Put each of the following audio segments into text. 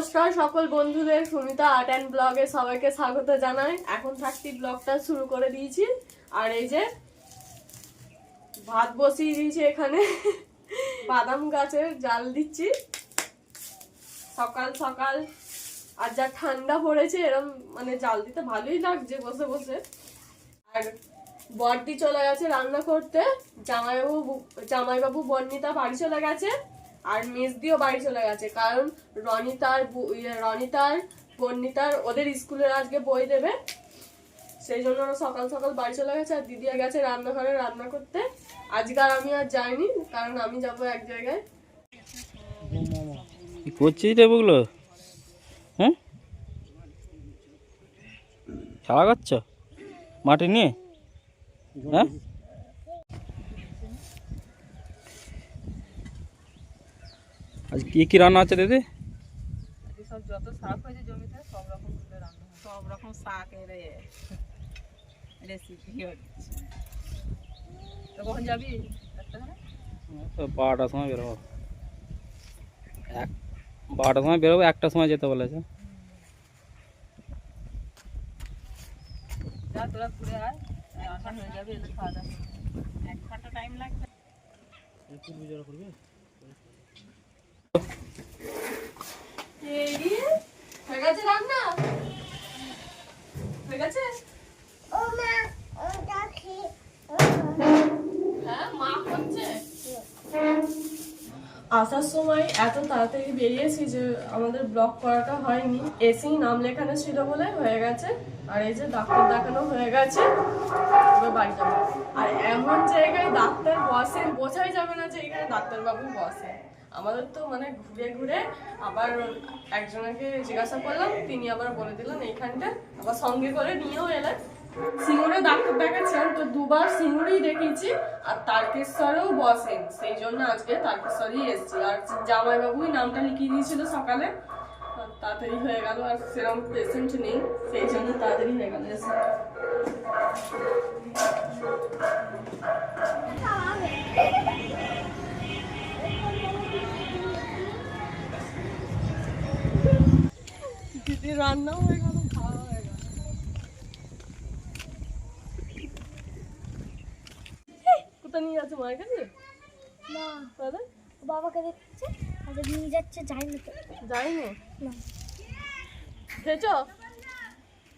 নমস্কার সকল বন্ধুদের, সুমিতা আর্ট অ্যান্ড ব্লগে সবাইকে স্বাগত জানাই। এখন থাকতি ব্লগটা শুরু করে দিয়েছি। আর এই যে ভাত বসিয়ে দিয়েছি এখানে। বাদাম গাছের জাল দিচ্ছি। সকাল সকাল আর যা ঠান্ডা পড়েছে, এরম মানে জাল দিতে ভালোই লাগছে বসে বসে। আর বড়দি চলে গেছে রান্না করতে। জামাইবাবু জামাইবাবু বর্ণিতা বাড়ি চলে গেছে। আর মেজদিও বাড়ি চলে গেছে কারণ রনিতার ইয়ে, রনিতার বর্ণিতার ওদের স্কুলের আজকে বই দেবে। সেই জন্য ওরা সকাল সকাল বাড়ি চলে গেছে আর দিদিয়া গেছে রান্নাঘরে রান্না করতে। আজকে আর আমি আর যাইনি কারণ আমি যাব এক জায়গায়। করছিস রে হ্যাঁ? খেলা করছ? নিয়ে? হ্যাঁ? আজ কি কি রান্না আছে দিদি? সব যত শাক হয়েছে জমিতে সব রকম রান্না সব রকম রেসিপি হচ্ছে। তো কখন যাবি বারোটার সময় বেরোবো। এক বারোটার সময় বেরোবো একটার সময় যেতে বলেছে। যা তোরা ঘুরে আয়। হয়ে যাবে খাওয়া দাওয়া। এক ঘণ্টা টাইম লাগবে এই হয়ে গেছে রান্না? গেছে? মা করছে আসার সময় এত তাড়াতাড়ি বেরিয়েছি যে আমাদের ব্লক করাটা হয়নি। এসেই নাম লেখানো ছিল বলে হয়ে গেছে। আর এই যে ডাক্তার দেখানো হয়ে গেছে এবার বাড়ি যাব। আর এমন জায়গায় ডাক্তার বসেন বোঝাই যাবে না যে এখানে ডাক্তারবাবু বসে আমাদের তো মানে ঘুরে ঘুরে আবার একজনকে জিজ্ঞাসা করলাম, তিনি আবার বলে দিলেন এইখানটা। আবার সঙ্গে করে নিয়েও এলেন। সিঙ্গুরে ডাক্তার দেখাচ্ছেন, তো দুবার সিঙ্গুরেই দেখিয়েছি আর তারকেশ্বরেও বসেন সেই জন্য আজকে তারকেশ্বরই এসেছি। আর জামাইবাবুই নামটা লিখিয়ে দিয়েছিল সকালে। তাড়াতাড়ি হয়ে গেল, আর সেরকম পেশেন্ট নেই, সেই জন্য তাড়াতাড়ি হয়ে গেল। এসে দিদি রান্নাও হয়ে গেল খাওয়া হয়ে গেল। কোথায় নিয়ে যাচ্ছে মায়ের কাছে? না। তাহলে? বাবাকে দেখছে আর নিয়ে যাচ্ছে যাই না তো। যাইনি না। খেয়েছো?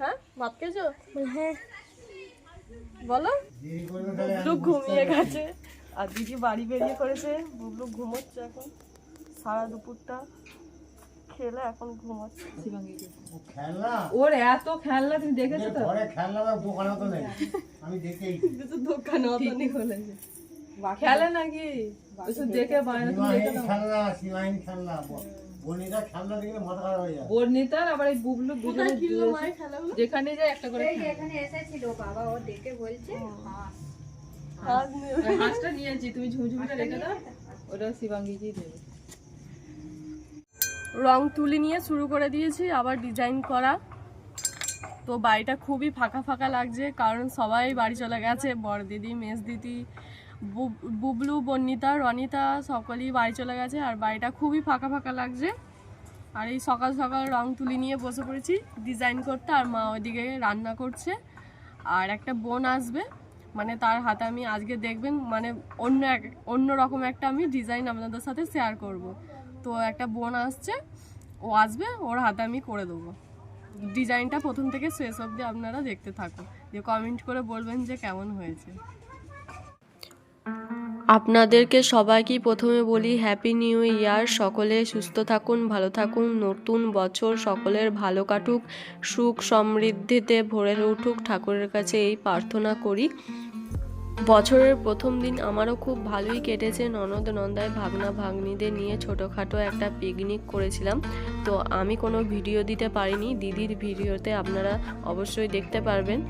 হ্যাঁ? ভাত খেয়েছো? হ্যাঁ। বলো। বুবলু ঘুমিয়ে গেছে। আর দিদি বাড়ি বেরিয়ে করেছে বুবলু ঘুমোচ্ছে এখন। সারা দুপুরটা খেলে এখন ঘুমোচ্ছে। ওর এত খেলনা তুমি দেখেছ তো? ঘরে খেলনা দোকানে তো নেই। আমি দেখেই। কিন্তু দোকানে অত নেই। বলেছে। খেলে নাকি? ওসব দেখে বায়না তুমি দেখে সীমাহীন নাও। খেলনা সীমাহীন খেলনা। বনিটা খেলনা দেখলে মাথা খারাপ হয়ে যায়। বর্ণিতার আবার এই বুবলু দুজনে যেখানে যায় একটা করে এখানে এসেছিল বাবা ও দেখে বলছে হাঁস। ওই হাঁসটা নিয়েছি তুমি ঝুমঝুমিটা রেখে দাও। ওটা শিবাঙ্গীকেই দেবে। রং তুলি নিয়ে শুরু করে দিয়েছি, আবার ডিজাইন করা। তো বাড়িটা খুবই ফাঁকা ফাঁকা লাগছে, কারণ সবাই বাড়ি চলে গেছে। বড় দিদি, মেজ দিদি বুবলু বর্ণিতা রনিতা, সকলেই বাড়ি চলে গেছে, আর বাড়িটা খুবই ফাঁকা ফাঁকা লাগছে। আর এই সকাল সকাল রং তুলি নিয়ে বসে পড়েছি ডিজাইন করতে, আর মা ওইদিকে রান্না করছে। আর একটা বোন আসবে মানে তার হাতে আমি আজকে দেখবেন মানে অন্য এক, অন্য রকম একটা আমি ডিজাইন আপনাদের সাথে শেয়ার করব। তো একটা বোন আসছে, ও আসবে, ওর হাতে আমি করে দেবো। ডিজাইনটা প্রথম থেকে শেষ অবধি আপনারা দেখতে থাকুন, যে কমেন্ট করে বলবেন যে কেমন হয়েছে। আপনাদেরকে সবাইকেই প্রথমে বলি হ্যাপি নিউ ইয়ার সকলে সুস্থ থাকুন, ভালো থাকুন, নতুন বছর সকলের ভালো কাটুক, সুখ সমৃদ্ধিতে ভরে উঠুক, ঠাকুরের কাছে এই প্রার্থনা করি। বছরের প্রথম দিন আমারও খুব ভালোই কেটেছে। ননদ নন্দায় ভাগনা, ভাগ্নিদের নিয়ে ছোটোখাটো একটা পিকনিক করেছিলাম। তো আমি কোনো ভিডিও দিতে পারিনি। দিদির ভিডিওতে আপনারা অবশ্যই দেখতে পারবেন।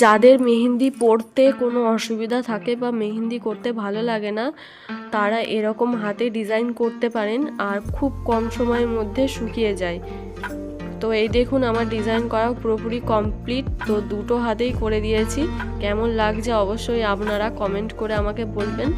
যাদের মেহেন্দি পরতে কোনো অসুবিধা থাকে বা মেহেন্দি করতে ভালো লাগে না, তারা এরকম হাতে ডিজাইন করতে পারেন আর খুব কম সময়ের মধ্যে শুকিয়ে যায়। তো এই দেখুন আমার ডিজাইন করা পুরোপুরি কমপ্লিট তো দুটো হাতেই করে দিয়েছি। কেমন লাগছে অবশ্যই আপনারা কমেন্ট করে আমাকে বলবেন।